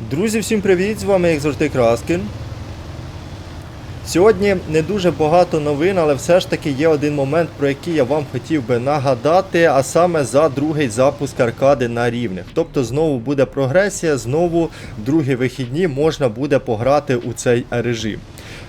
Друзі, всім привіт! З вами як завжди Краскін. Сьогодні не дуже багато новин, але все ж таки є один момент, про який я вам хотів би нагадати, а саме за другий запуск аркади на рівних. Тобто знову буде прогресія, знову другі вихідні можна буде пограти у цей режим.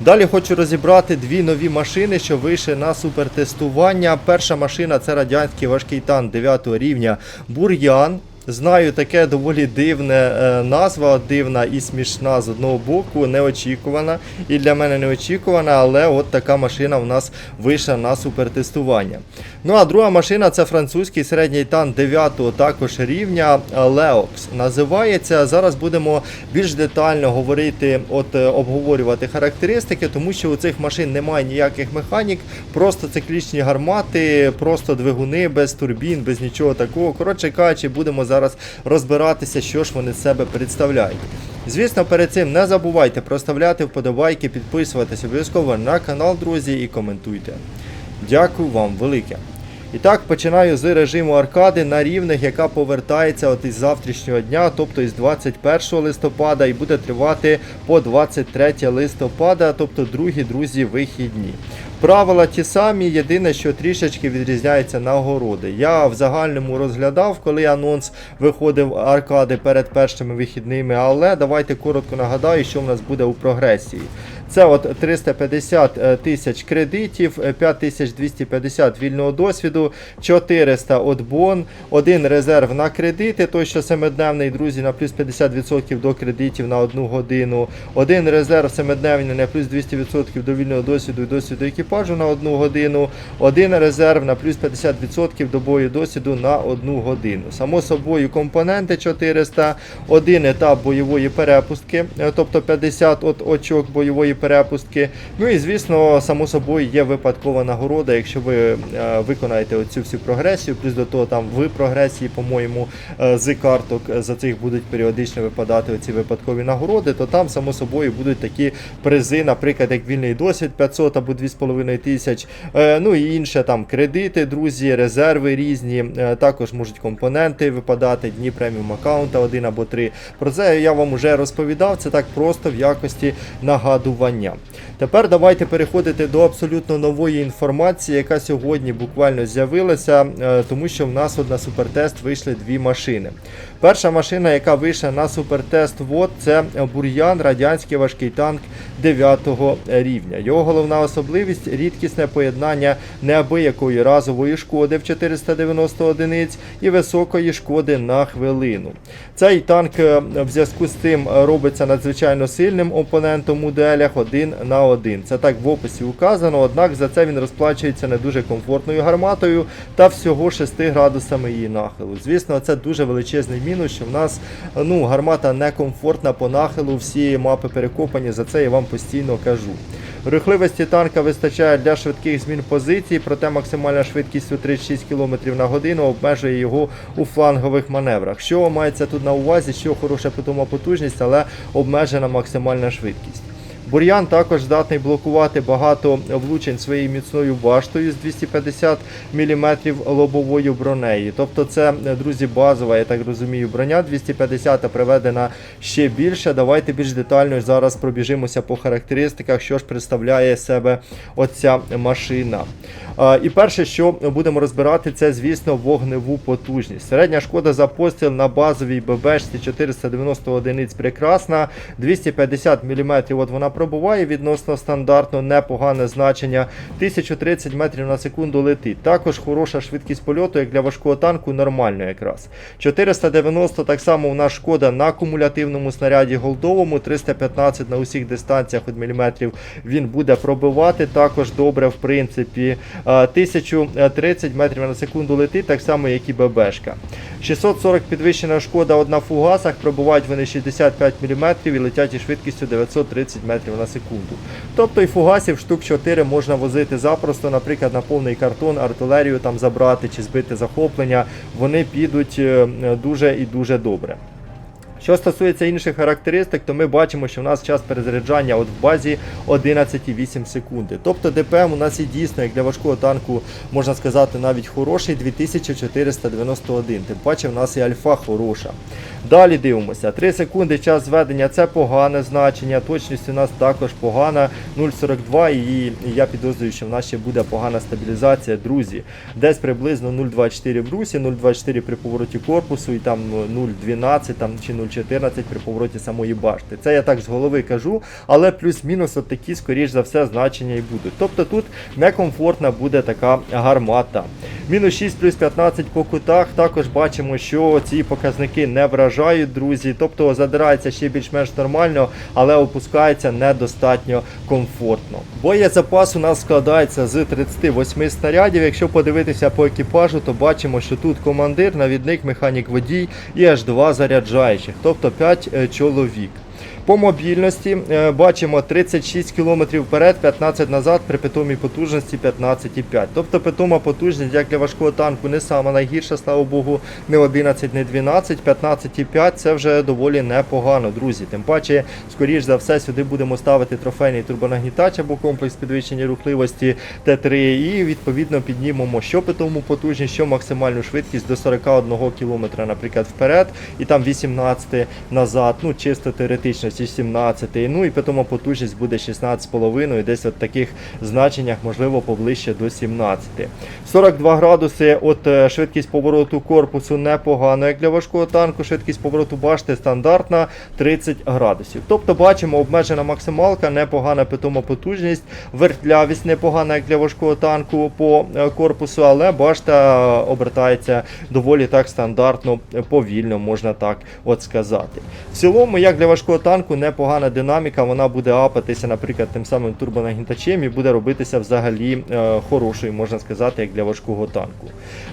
Далі хочу розібрати дві нові машини, що вийшли на супертестування. Перша машина це радянський важкий танк 9 рівня Бур'ян. Знаю, таке доволі дивне е, назва, дивна і смішна з одного боку, неочікувана. І для мене неочікувана, але от така машина в нас вийшла на супертестування. Ну а друга машина це французький середній танк 9 також рівня е, Leox. Називається. Зараз будемо більш детально говорити, от е, обговорювати характеристики, тому що у цих машин немає ніяких механік, просто циклічні гармати, просто двигуни без турбін, без нічого такого. Коротше кажучи, будемо зараз розбиратися, що ж вони з себе представляють. Звісно, перед цим не забувайте проставляти вподобайки, підписуватися обов'язково на канал, друзі, і коментуйте. Дякую вам велике. І так, починаю з режиму аркади на рівних, яка повертається от із завтрашнього дня, тобто із 21 листопада, і буде тривати по 23 листопада, тобто другі друзі вихідні. Правила ті самі, єдине, що трішечки відрізняються нагороди. Я в загальному розглядав, коли анонс виходив аркади перед першими вихідними, але давайте коротко нагадаю, що в нас буде у прогресії. Це от 350 тисяч кредитів, 5250 вільного досвіду, 400 от бон, один резерв на кредити, той що семидневний, друзі, на плюс 50% до кредитів на одну годину, один резерв семидневний на плюс 200% до вільного досвіду і досвіду екіпажу на одну годину, один резерв на плюс 50% до бою досвіду на одну годину. Само собою компоненти 400, один етап бойової перепустки, е, тобто 50 от очок бойової. Ну і звісно, само собою є випадкова нагорода, якщо ви е, виконаєте оцю всю прогресію, плюс до того там в прогресії, по-моєму, е, з карток е, за цих будуть періодично випадати оці випадкові нагороди, то там само собою будуть такі призи, наприклад, як вільний досвід 500 або 2,5 тисяч, е, ну і інше там кредити, друзі, резерви різні, також можуть компоненти випадати, дні преміум аккаунта 1 або 3. Про це я вам вже розповідав, це так просто в якості нагадування. Тепер давайте переходити до абсолютно нової інформації, яка сьогодні буквально з'явилася, е, тому що в нас на супертест вийшли дві машини. Перша машина, яка вийшла на супертест, вот, це бур'ян, радянський важкий танк 9 рівня. Його головна особливість рідкісне поєднання неабиякої разової шкоди в 490 одиниць і високої шкоди на хвилину. Цей танк е, в зв'язку з цим е, робиться надзвичайно сильним опонентом у дуелях один на один. Це так в описі указано, однак за це він розплачується не дуже комфортною гарматою та всього 6 градусами її нахилу. Звісно, це дуже величезний мінус, що в нас ну, гармата некомфортна по нахилу, всі мапи перекопані, за це я вам постійно кажу. Рухливості танка вистачає для швидких змін позицій, проте максимальна швидкість у 36 км на годину обмежує його у флангових маневрах. Що мається тут на увазі, що хороша питома потужність, але обмежена максимальна швидкість. Бур'ян також здатний блокувати багато влучень своєю міцною баштою з 250 мм лобовою бронею. Тобто це, друзі, базова, я так розумію, броня 250 приведена ще більше. Давайте більш детально зараз пробіжимося по характеристиках, що ж представляє себе оця машина. І перше, що будемо розбирати, це, звісно, вогневу потужність. Середня шкода за постріл на базовій ББшці 490 одиниць прекрасна, 250 мм от вона пробуває відносно стандартно, непогане значення. 1030 метрів на секунду летить. Також хороша швидкість польоту, як для важкого танку, нормально якраз. 490 так само у нас шкода на кумулятивному снаряді голдовому, 315 на усіх дистанціях від міліметрів він буде пробивати. Також добре, в принципі. А, 1030 метрів на секунду летить, так само, як і ББшка. 640 підвищена шкода от на фугасах, пробувають вони 65 мм і летять із швидкістю 930 метрів на секунду. Тобто і фугасів штук 4 можна возити запросто, наприклад, на повний картон, артилерію там забрати чи збити захоплення. Вони підуть е, дуже і дуже добре. Що стосується інших характеристик, то ми бачимо, що в нас час перезаряджання от в базі 11,8 секунди. Тобто ДПМ у нас і дійсно, як для важкого танку, можна сказати, навіть хороший 2491. Тим паче в нас і альфа хороша. Далі дивимося. 3 секунди час зведення це погане значення. Точність у нас також погана 0,42 і я підозрюю, що в нас ще буде погана стабілізація, друзі. Десь приблизно 0,24 в русі, 0,24 при повороті корпусу і там 0,12 там, чи 0,14 при повороті самої башти. Це я так з голови кажу, але плюс-мінус от такі, скоріш за все, значення і будуть. Тобто тут некомфортна буде така гармата. Мінус 6 плюс 15 по кутах. Також бачимо, що ці показники не вражають, друзі. Тобто задирається ще більш-менш нормально, але опускається недостатньо комфортно. Боєзапас у нас складається з 38 снарядів. Якщо подивитися по екіпажу, то бачимо, що тут командир, навідник, механік водій і аж два заряджаючих, тобто 5 чоловік. По мобільності е, бачимо 36 км вперед, 15 назад при питомій потужності 15,5. Тобто питома потужність як для важкого танку не сама найгірша, слава Богу, не 11, не 12, 15,5 це вже доволі непогано, друзі. Тим паче, скоріш за все, сюди будемо ставити трофейний турбонагнітач або комплекс підвищення рухливості Т3 і відповідно піднімемо що питому потужність, що максимальну швидкість до 41 км, наприклад, вперед, і там 18 назад, ну чисто теоретично ці 17, ну і питома потужність буде 16,5, і десь от таких значеннях, можливо, поближче до 17. 42 градуси, от е, швидкість повороту корпусу непогано, як для важкого танку, швидкість повороту башти стандартна 30 градусів. Тобто бачимо обмежена максималка, непогана питома потужність, вертлявість непогана, як для важкого танку по е, корпусу, але башта обертається доволі так стандартно, е, повільно, можна так от сказати. В цілому, як для важкого танку, танку непогана динаміка, вона буде апатися, наприклад, тим самим турбонагінтачем і буде робитися взагалі е, хорошою, можна сказати, як для важкого танку.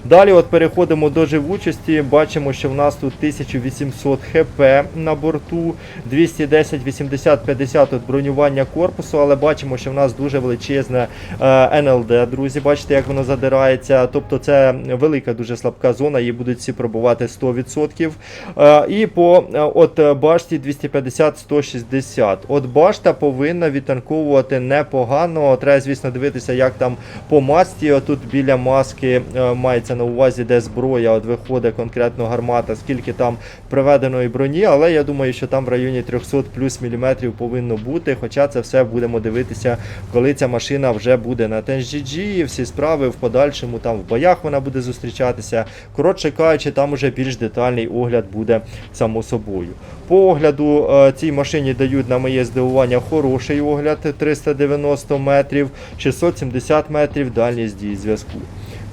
Далі от переходимо до живучості. Бачимо, що в нас тут 1800 хп на борту, 210, 80, 50 от бронювання корпусу, але бачимо, що в нас дуже величезне е, НЛД, друзі. Бачите, як воно задирається. Тобто це велика, дуже слабка зона, її будуть всі пробувати 100%. Е, і по е, от башті 250 160. От башта повинна відтанковувати непогано. Треба, звісно, дивитися, як там по масті. Тут біля маски е, мається на увазі, де зброя от виходить конкретно гармата, скільки там приведеної броні, але я думаю, що там в районі 300 плюс міліметрів повинно бути. Хоча це все будемо дивитися, коли ця машина вже буде на TNGG, всі справи в подальшому, там в боях вона буде зустрічатися. Коротше кажучи, там уже більш детальний огляд буде само собою. По огляду е, цієї цій машині дають на моє здивування хороший огляд 390 метрів, 670 метрів дальність дії зв'язку.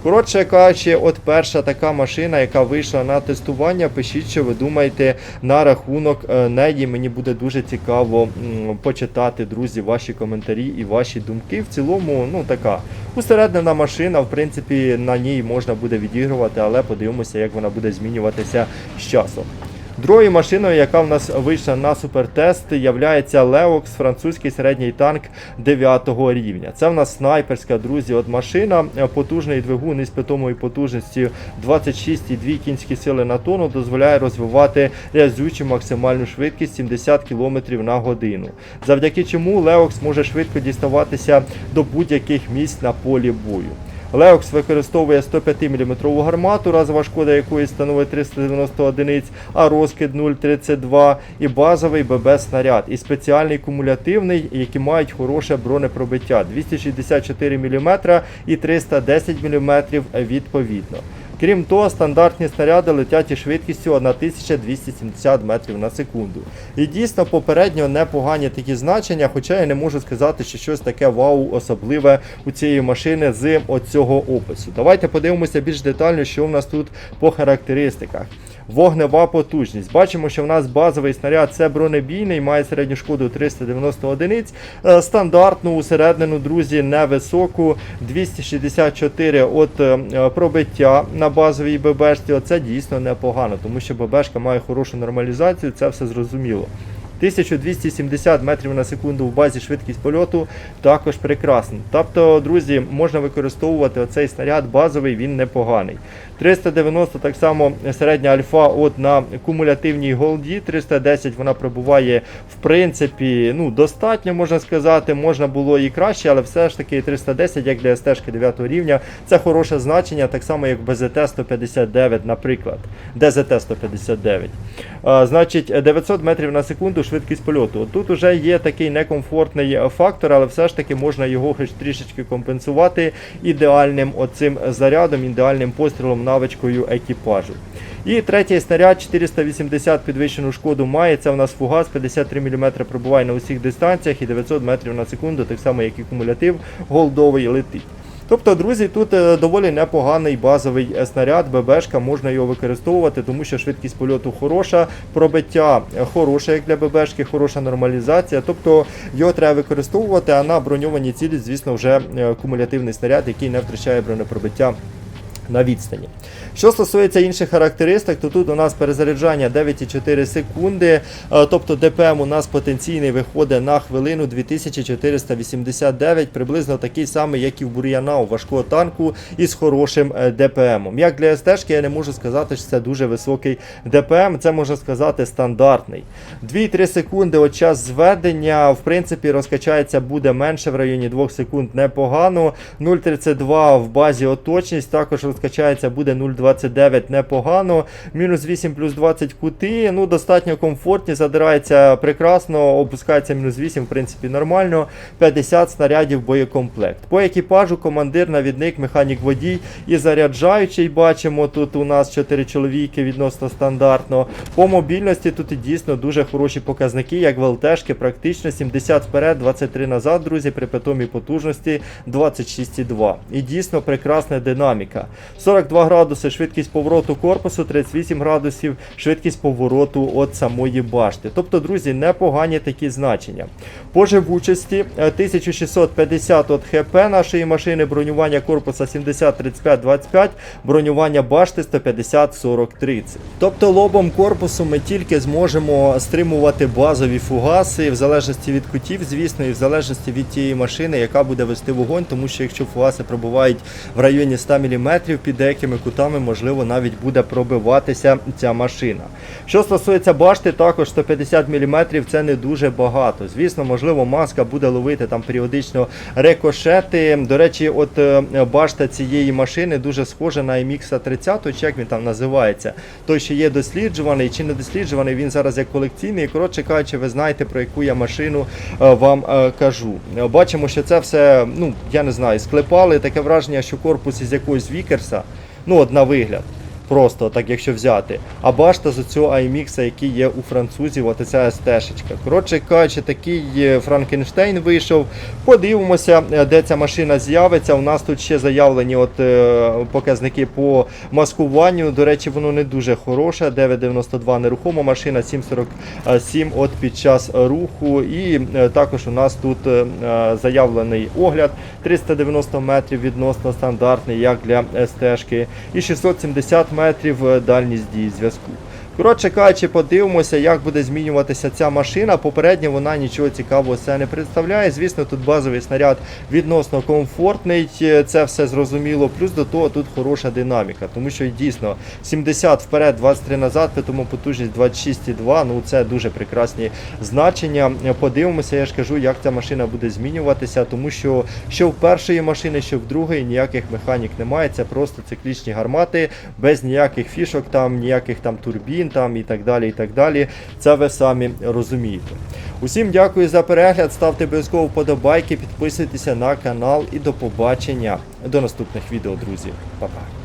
Коротше кажучи, от перша така машина, яка вийшла на тестування, пишіть, що ви думаєте на рахунок е, неї. Мені буде дуже цікаво почитати, друзі, ваші коментарі і ваші думки. В цілому, ну така усереднена машина, в принципі, на ній можна буде відігрувати, але подивимося, як вона буде змінюватися з часом. Другою машиною, яка в нас вийшла на супертест, являється Leox, французький середній танк 9 рівня. Це в нас снайперська, друзі, от машина, потужний двигун із питомою потужністю 26,2 кінські сили на тонну дозволяє розвивати рязючу максимальну швидкість 70 км на годину. Завдяки чому Leox може швидко діставатися до будь-яких місць на полі бою. Леокс використовує 105 мм гармату, разова шкода якої становить 390 одиниць, а розкид 0,32 і базовий ББ снаряд, і спеціальний кумулятивний, які мають хороше бронепробиття 264 мм і 310 мм відповідно. Крім того, стандартні снаряди летять із швидкістю 1270 метрів на секунду. І дійсно попередньо непогані такі значення, хоча я не можу сказати, що щось таке вау особливе у цієї машини з оцього опису. Давайте подивимося більш детально, що в нас тут по характеристиках. Вогнева потужність. Бачимо, що в нас базовий снаряд це бронебійний, має середню шкоду 390 одиниць. Е, Стандартну усереднену, друзі, невисоку 264 от е, пробиття на базовій ББшці. Оце дійсно непогано, тому що ББшка має хорошу нормалізацію, це все зрозуміло. 1270 метрів на секунду в базі швидкість польоту також прекрасно. Тобто, друзі, можна використовувати оцей снаряд базовий, він непоганий. 390 так само середня альфа от на кумулятивній голді. 310 вона пробуває в принципі ну, достатньо, можна сказати. Можна було і краще, але все ж таки 310, як для СТ 9 рівня, це хороше значення, так само як БЗТ 159, наприклад. ДЗТ 159. А, значить, 900 метрів на секунду швидкість польоту. Тут вже є такий некомфортний фактор, але все ж таки можна його хоч трішечки компенсувати ідеальним оцим зарядом, ідеальним пострілом навичкою екіпажу. І третій снаряд 480 підвищену шкоду має. Це у нас фугас, 53 мм пробуває на усіх дистанціях і 900 метрів на секунду, так само як і кумулятив голдовий летить. Тобто, друзі, тут е, доволі непоганий базовий е, снаряд, ББшка, можна його використовувати, тому що швидкість польоту хороша, пробиття е, хороше, як для ББшки, хороша нормалізація. Тобто його треба використовувати, а на броньованій цілі, звісно, вже кумулятивний снаряд, який не втрачає бронепробиття на відстані. Що стосується інших характеристик, то тут у нас перезаряджання 9,4 секунди, е, тобто ДПМ у нас потенційний виходить на хвилину 2489, приблизно такий самий, як і в Бур'яна у важкого танку із хорошим е, ДПМом. Як для СТ, я не можу сказати, що це дуже високий ДПМ, це можна сказати стандартний. 2-3 секунди от час зведення, в принципі, розкачається буде менше в районі 2 секунд непогано. 0,32 в базі оточність, також розкачається буде 0,29 непогано. Мінус 8 плюс 20 кути, ну достатньо комфортні, задирається прекрасно, опускається мінус 8, в принципі, нормально. 50 снарядів боєкомплект. По екіпажу командир, навідник, механік водій і заряджаючий. Бачимо, тут у нас 4 чоловіки відносно стандартно. По мобільності тут і дійсно дуже хороші показники, як в ЛТшки, практично 70 вперед, 23 назад, друзі, при питомій потужності 26,2. І дійсно прекрасна динаміка. 42 градуси швидкість повороту корпусу, 38 градусів швидкість повороту від самої башти. Тобто, друзі, непогані такі значення. По живучості е, 1650 от ХП нашої машини, бронювання корпуса 70-35-25, бронювання башти 150-40-30. Тобто лобом корпусу ми тільки зможемо стримувати базові фугаси, в залежності від кутів, звісно, і в залежності від тієї машини, яка буде вести вогонь, тому що якщо фугаси пробувають в районі 100 мм, під деякими кутами, можливо, навіть буде пробиватися ця машина. Що стосується башти, також 150 мм це не дуже багато. Звісно, можливо, маска буде ловити там періодично рикошети. До речі, от е, башта цієї машини дуже схожа на MX 30, чи як він там називається. Той, що є досліджуваний чи не досліджуваний, він зараз як колекційний. Коротше кажучи, ви знаєте, про яку я машину е, вам е, кажу. Бачимо, що це все, ну я не знаю, склепали. Таке враження, що корпус із якогось вікерса, ну от на вигляд. Просто так, якщо взяти. А башта з цього IMX, який є у французів, от ця СТ-шечка. Коротше кажучи, такий е, Франкенштейн вийшов. Подивимося, е, де ця машина з'явиться. У нас тут ще заявлені от, е, показники по маскуванню. До речі, воно не дуже хороше. 992 нерухома машина, 747 от під час руху. І також у нас тут заявлений огляд 390 метрів відносно стандартний, як для СТ-шки. І 670 метрів е, дальність дії зв'язку. Коротше кажучи, подивимося, як буде змінюватися ця машина. Попередньо вона нічого цікавого це не представляє. Звісно, тут базовий снаряд відносно комфортний, е, це все зрозуміло. Плюс до того тут хороша динаміка, тому що дійсно 70 вперед, 23 назад, тому потужність 26,2. Ну це дуже прекрасні значення. Подивимося, я ж кажу, як ця машина буде змінюватися, тому що що в першої машини, що в другої ніяких механік немає. Це просто циклічні гармати, без ніяких фішок, там ніяких там турбін там і так далі. і так далі. Це ви самі розумієте. Усім дякую за перегляд. Ставте обов'язково вподобайки, підписуйтеся на канал і до побачення до наступних відео, друзі. Па-па.